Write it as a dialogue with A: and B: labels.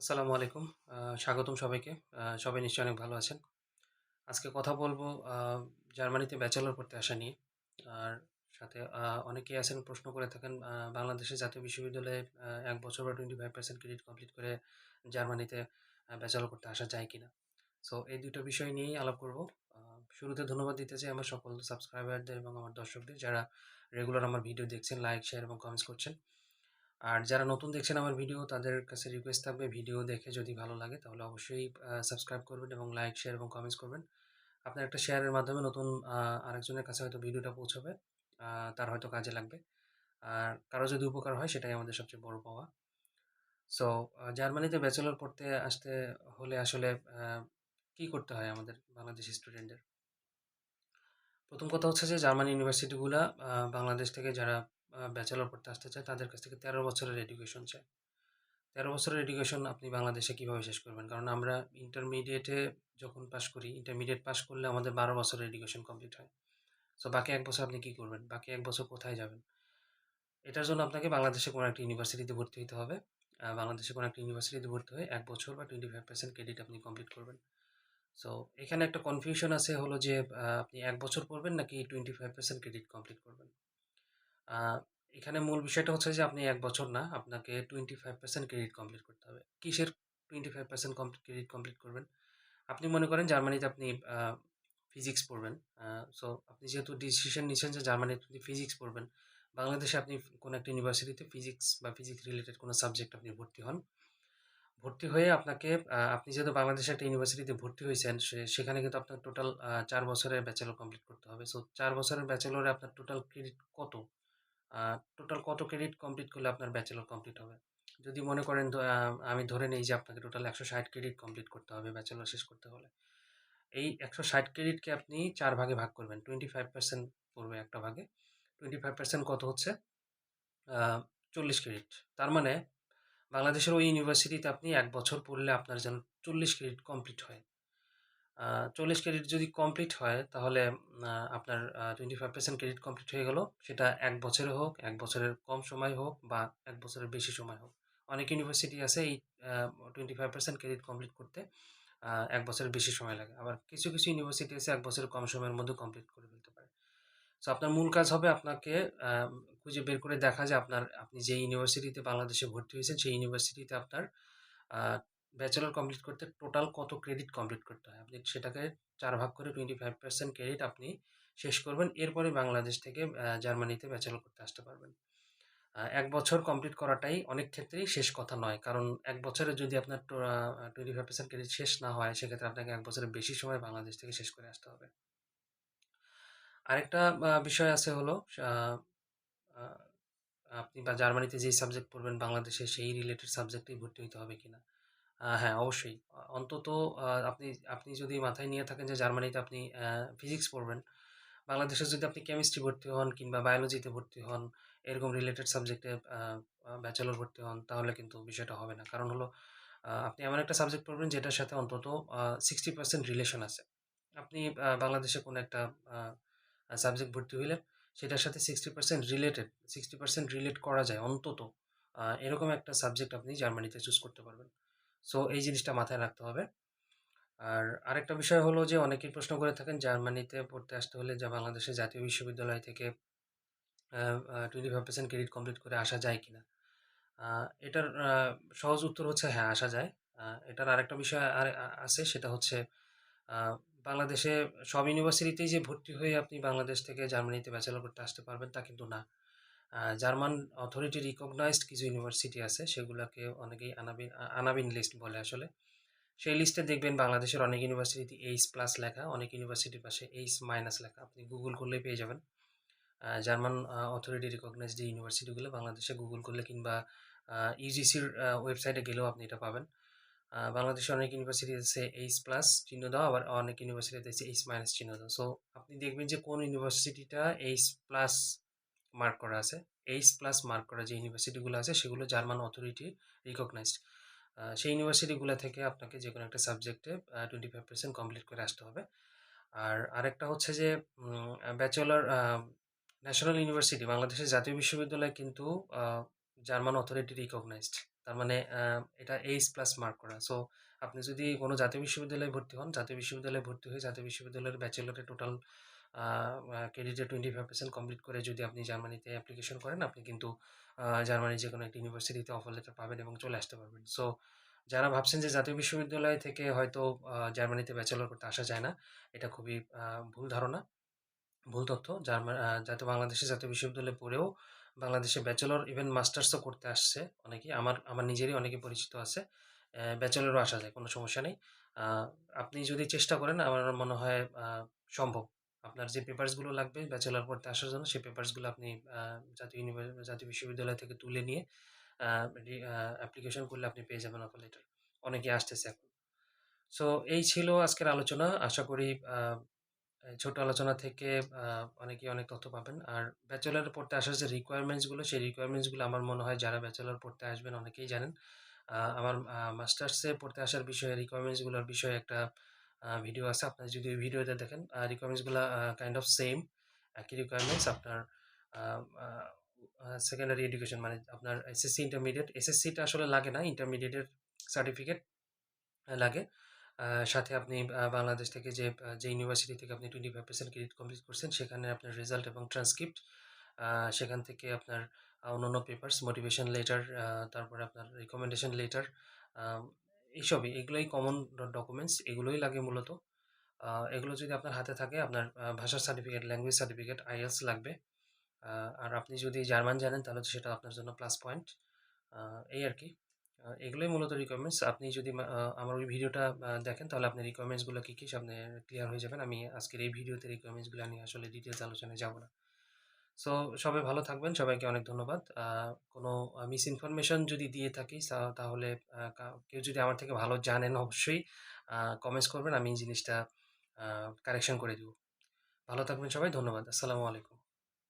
A: আসসালামু আলাইকুম। স্বাগতম সবাইকে। সবাই নিশ্চয়ই অনেক ভালো আছেন। আজকে কথা বলব জার্মানিতে ব্যাচেলর পড়তে আসা নিয়ে। আর সাথে অনেকেই আছেন প্রশ্ন করে থাকেন বাংলাদেশের জাতীয় বিশ্ববিদ্যালয়ে এক বছর বা 25% ক্রেডিট কমপ্লিট করে জার্মানিতে ব্যাচেলর করতে আসা যায় কিনা? সো এই দুটো বিষয় নিয়েই আলাপ করব। শুরুতে ধন্যবাদ দিতে চাই আমার সকল সাবস্ক্রাইবারদের এবং আমার দর্শকদের যারা রেগুলার আমার ভিডিও দেখছেন, লাইক, শেয়ার এবং কমেন্টস করছেন। আর যারা নতুন দেখছেন আমার ভিডিও তাদের কাছে রিকোয়েস্ট থাকবে ভিডিও দেখে যদি ভালো লাগে তাহলে অবশ্যই সাবস্ক্রাইব করবেন এবং লাইক, শেয়ার এবং কমেন্টস করবেন। আপনার একটা শেয়ারের মাধ্যমে নতুন আরেকজনের কাছে হয়তো ভিডিওটা পৌঁছাবে। তার হয়তো কাজে লাগবে। আর কারও যদি উপকার হয় সেটাই আমাদের সবচেয়ে বড় পাওয়া। সো জার্মানিতে ব্যাচেলর পড়তে আসতে হলে আসলে কি করতে হয় আমাদের বাংলাদেশি স্টুডেন্টদের? প্রথম কথা হচ্ছে যে জার্মানি ইউনিভার্সিটিগুলা বাংলাদেশ থেকে যারা ব্যাচেলর পড়তে আসতে চায় তাদের কাছ থেকে ১৩ বছরের এডুকেশন চায়। ১৩ বছরের এডুকেশন আপনি বাংলাদেশে কীভাবে শেষ করবেন? কারণ আমরা ইন্টারমিডিয়েটে যখন পাস করি, ইন্টারমিডিয়েট পাস করলে আমাদের ১২ বছরের এডুকেশন কমপ্লিট হয়। সো বাকি এক বছর আপনি কী করবেন? বাকি এক বছর কোথায় যাবেন? এটার জন্য আপনাকে বাংলাদেশে কোনো একটা ইউনিভার্সিটিতে ভর্তি হতে হবে। বাংলাদেশে কোনো একটা ইউনিভার্সিটিতে ভর্তি হয়ে এক বছর বা 25% ক্রেডিট আপনি কমপ্লিট করবেন। সো এখানে একটা কনফিউশন আছে হলো যে আপনি এক বছর পড়বেন নাকি 25% ক্রেডিট কমপ্লিট করবেন। এখানে মূল বিষয়টা হচ্ছে যে আপনি এক বছর না, আপনাকে 25% ক্রেডিট কমপ্লিট করতে হবে। কিসের 25% কমপ্লিট ক্রেডিট কমপ্লিট করবেন? আপনি মনে করেন জার্মানিতে আপনি ফিজিক্স পড়বেন। সো আপনি যেহেতু ডিসিশন নিছেন যে জার্মানিতে আপনি ফিজিক্স পড়বেন। বাংলাদেশে আপনি কোনো একটা ইউনিভার্সিটিতে ফিজিক্স বা ফিজিক্স রিলেটেড কোনো সাবজেক্ট আপনি ভর্তি হন। ভর্তি হয়ে আপনাকে আপনি যেহেতু বাংলাদেশে একটা ইউনিভার্সিটিতে ভর্তি হয়েছেন সেখানে কিন্তু আপনার টোটাল চার বছরের ব্যাচেলর কমপ্লিট করতে হবে। সো চার বছরের ব্যাচেলরে আপনার টোটাল ক্রেডিট কত? টোটাল কত ক্রেডিট কমপ্লিট করলে আপনার ব্যাচেলর কমপ্লিট হবে? যদি মনে করেন আমি ধরে নেই যে আপনাকে টোটাল ১৬০ ক্রেডিট কমপ্লিট করতে হবে ব্যাচেলর শেষ করতে হলে। এই ১৬০ ক্রেডিটকে আপনি চার ভাগে ভাগ করবেন। 25% পড়বে একটা ভাগে। 25% কত হচ্ছে? চল্লিশ ক্রেডিট। তার মানে বাংলাদেশের ওই ইউনিভার্সিটিতে আপনি এক বছর পড়লে আপনার যেন ৪০ ক্রেডিট কমপ্লিট হয়। ৪০ ক্রেডিট যদি কমপ্লিট হয় তাহলে আপনার twenty five percent credit complete হয়ে গেল। সেটা এক বছরে হোক, এক বছরের কম সময় হোক বা এক বছরের বেশি সময় হোক। অনেক ইউনিভার্সিটি আছে এই twenty five percent credit complete করতে এক বছরের বেশি সময় লাগে। আবার কিছু, কিছু ইউনিভার্সিটি আছে এক বছরের কম সময়ের মধ্যে কমপ্লিট করে ফেলতে পারে। সো আপনার মূল কাজ হবে আপনাকে খুঁজে বের করে দেখা যে আপনার আপনি যে ইউনিভার্সিটিতে বাংলাদেশে ভর্তি হয়েছেন সেই ইউনিভার্সিটিতে আপনার ব্যাচেলর কমপ্লিট করতে টোটাল কত ক্রেডিট কমপ্লিট করতে হয়। আপনি সেটাকে চার ভাগ করে 25% ক্রেডিট আপনি শেষ করবেন। এরপরে বাংলাদেশ থেকে জার্মানিতে ব্যাচেলর করতে আসতে পারবেন। এক বছর কমপ্লিট করাটাই অনেক ক্ষেত্রেই শেষ কথা নয়। কারণ এক বছরে যদি আপনার টো আ 25% ক্রেডিট শেষ না হয়, সেক্ষেত্রে আপনাকে এক বছরের বেশি সময় বাংলাদেশ থেকে শেষ করে আসতে হবে। আরেকটা বিষয় আছে হলো আপনি বা জার্মানিতে যেই সাবজেক্ট পড়বেন, বাংলাদেশে সেই রিলেটেড সাবজেক্টেই ভর্তি হইতে হবে কিনা? হ্যাঁ, অবশ্যই। অন্তত আপনি আপনি যদি মাথায় নিয়ে থাকেন যে জার্মানিতে আপনি ফিজিক্স পড়বেন। বাংলাদেশে যদি আপনি কেমিস্ট্রি ভর্তি হন কিংবা বায়োলজিতে ভর্তি হন, এরকম রিলেটেড সাবজেক্টে ব্যাচেলর ভর্তি হন তাহলে কিন্তু বিষয়টা হবে না। কারণ হলো আপনি এমন একটা সাবজেক্ট পড়বেন যেটার সাথে অন্তত সিক্সটি পার্সেন্ট রিলেশন আছে। আপনি বাংলাদেশে কোনো একটা সাবজেক্ট ভর্তি হইলেন, সেটার সাথে 60% রিলেটেড 60% রিলেট করা যায় অন্তত। এরকম একটা সাবজেক্ট আপনি জার্মানিতে চুজ করতে পারবেন। সো এই জিনিসটা মাথায় রাখতে হবে। আর আরেকটা বিষয় হলো যে অনেকেই প্রশ্ন করে থাকেন জার্মানিতে পড়তে আসতে হলে যা বাংলাদেশের জাতীয় বিশ্ববিদ্যালয় থেকে আ আ 25% ক্রেডিট কমপ্লিট করে আসা যায় কিনা? এটার সহজ উত্তর হচ্ছে হ্যাঁ, আসা যায়। এটার আরেকটা বিষয় আর আছে সেটা হচ্ছে বাংলাদেশে সব ইউনিভার্সিটিতেই যে ভর্তি হয়ে আপনি বাংলাদেশ থেকে জার্মানিতে ব্যাচেলর করতে আসতে পারবেন তা কিন্তু না। জার্মান অথরিটি রিকগনাইজড কিছু ইউনিভার্সিটি আছে সেগুলাকে অনেকেই আনাবিন আনাবিন লিস্ট বলে আসলে। সেই লিস্টে দেখবেন বাংলাদেশের অনেক ইউনিভার্সিটিতে এইচ প্লাস লেখা, অনেক ইউনিভার্সিটির পাশে এইচ মাইনাস লেখা। আপনি গুগল করলেই পেয়ে যাবেন। জার্মান অথরিটি রিকগনাইজড ইউনিভার্সিটিগুলো বাংলাদেশে গুগল করলে কিংবা ইউজিসির ওয়েবসাইটে গেলেও আপনি এটা পাবেন। বাংলাদেশে অনেক ইউনিভার্সিটি আছে এইচ প্লাস চিহ্ন দেওয়া, আবার অনেক ইউনিভার্সিটিতে আছে এইচ মাইনাস চিহ্ন দেওয়া। সো আপনি দেখবেন যে কোন ইউনিভার্সিটিটা এইচ প্লাস মার্ক করা আছে। এইচ প্লাস মার্ক করা যে ইউনিভার্সিটিগুলো আছে সেগুলো জার্মান অথরিটি রিকগনাইজড। সেই ইউনিভার্সিটিগুলো থেকে আপনাকে যে কোনো একটা সাবজেক্টে টোয়েন্টি ফাইভ পার্সেন্ট কমপ্লিট করে আসতে হবে। আর আরেকটা হচ্ছে যে ব্যাচেলর ন্যাশনাল ইউনিভার্সিটি বাংলাদেশের জাতীয় বিশ্ববিদ্যালয় কিন্তু জার্মান অথরিটি রিকগনাইজড। তার মানে এটা এইচ প্লাস মার্ক করা। সো আপনি যদি কোনো জাতীয় বিশ্ববিদ্যালয়ে ভর্তি হন, জাতীয় বিশ্ববিদ্যালয়ে ভর্তি হয়ে জাতীয় বিশ্ববিদ্যালয়ের ব্যাচেলরে টোটাল আ আ ক্রেডিটের 25% কমপ্লিট করে যদি আপনি জার্মানিতে অ্যাপ্লিকেশন করেন, আপনি কিন্তু জার্মানির যেকোনো একটা ইউনিভার্সিটিতে অফার লেটার পাবেন এবং চলে আসতে পারবেন। সো যারা ভাবছেন যে জাতীয় বিশ্ববিদ্যালয় থেকে হয়তো জার্মানিতে ব্যাচেলর করতে আসা যায় না, এটা খুবই ভুল ধারণা, ভুল তথ্য। জার্মা আ যাতে বাংলাদেশে জাতীয় বিশ্ববিদ্যালয়ে পড়েও বাংলাদেশে ব্যাচেলর ইভেন মাস্টার্সও করতে আসছে অনেকেই। আমার আমার নিজেরই অনেকে পরিচিত আছে। ব্যাচেলরও আসা যায়, কোনো সমস্যা নেই। আপনি যদি চেষ্টা করেন আমার মনে হয় সম্ভব। আপনার যে পেপারসগুলো লাগবে ব্যাচেলর পড়তে আসার জন্য, সেই পেপারসগুলো আপনি জাতীয় ইউনিভার জাতীয় বিশ্ববিদ্যালয় থেকে তুলে নিয়ে অ্যাপ্লিকেশন করলে আপনি পেয়ে যাবেন অফার লেটার। অনেকেই আসতেছে এখন। সো এই ছিল আজকের আলোচনা। আশা করি ছোট আলোচনা থেকে অনেকে অনেক তথ্য পাবেন। আর ব্যাচেলরে পড়তে আসার যে রিকোয়ারমেন্টসগুলো, সেই রিকোয়ারমেন্টসগুলো আমার মনে হয় যারা ব্যাচেলর পড়তে আসবেন অনেকেই জানেন। আমার মাস্টার্সে পড়তে আসার বিষয়ে রিকোয়ারমেন্টসগুলোর বিষয়ে একটা ভিডিও আছে। আপনারা যদি ওই ভিডিওতে দেখেন আ রিকোয়ারমেন্টসগুলা কাইন্ড অফ সেম একই রিকোয়ারমেন্টস আপনার সেকেন্ডারি এডুকেশন মানে আপনার এসএসসি, ইন্টারমিডিয়েট। এসএসসিটা আসলে লাগে না। ইন্টারমিডিয়েটের সার্টিফিকেট লাগে। সাথে আপনি বাংলাদেশ থেকে যে যে ইউনিভার্সিটি থেকে আপনি 25% ক্রেডিট কমপ্লিট করছেন, সেখানে আপনার রেজাল্ট এবং ট্রান্সক্রিপ্ট সেখান থেকে আপনার অন্যান্য পেপার্স মোটিভেশন লেটার তারপরে আপনার রিকমেন্ডেশন লেটার এইসবই, এগুলোই কমন ডকুমেন্টস। এগুলোই লাগে মূলত। এগুলো যদি আপনার হাতে থাকে, আপনার ভাষার সার্টিফিকেট, ল্যাঙ্গুয়েজ সার্টিফিকেট, আইএলটিএস লাগবে। আর আপনি যদি জার্মান জানেন তাহলে তো সেটা আপনার জন্য প্লাস পয়েন্ট। এই আর কি এগুলোই মূলত রিকোয়ারমেন্টস। আপনি যদি আমার ওই ভিডিওটা দেখেন তাহলে আপনি রিকোয়ারমেন্টসগুলো কী কী সামনে ক্লিয়ার হয়ে যাবেন। আমি আজকের এই ভিডিওতে রিকোয়ারমেন্টসগুলা নিয়ে আসলে ডিটেলস আলোচনায় যাব না। সো সবাই ভালো থাকবেন। সবাইকে অনেক ধন্যবাদ। কোনো মিস ইনফরমেশন যদি দিয়ে থাকি তাহলে কেউ যদি আমার থেকে ভালো জানেন, অবশ্যই কমেন্টস করবেন। আমি এই জিনিসটা কারেকশন করে দিব। ভালো থাকবেন সবাই। ধন্যবাদ। আসসালামু আলাইকুম।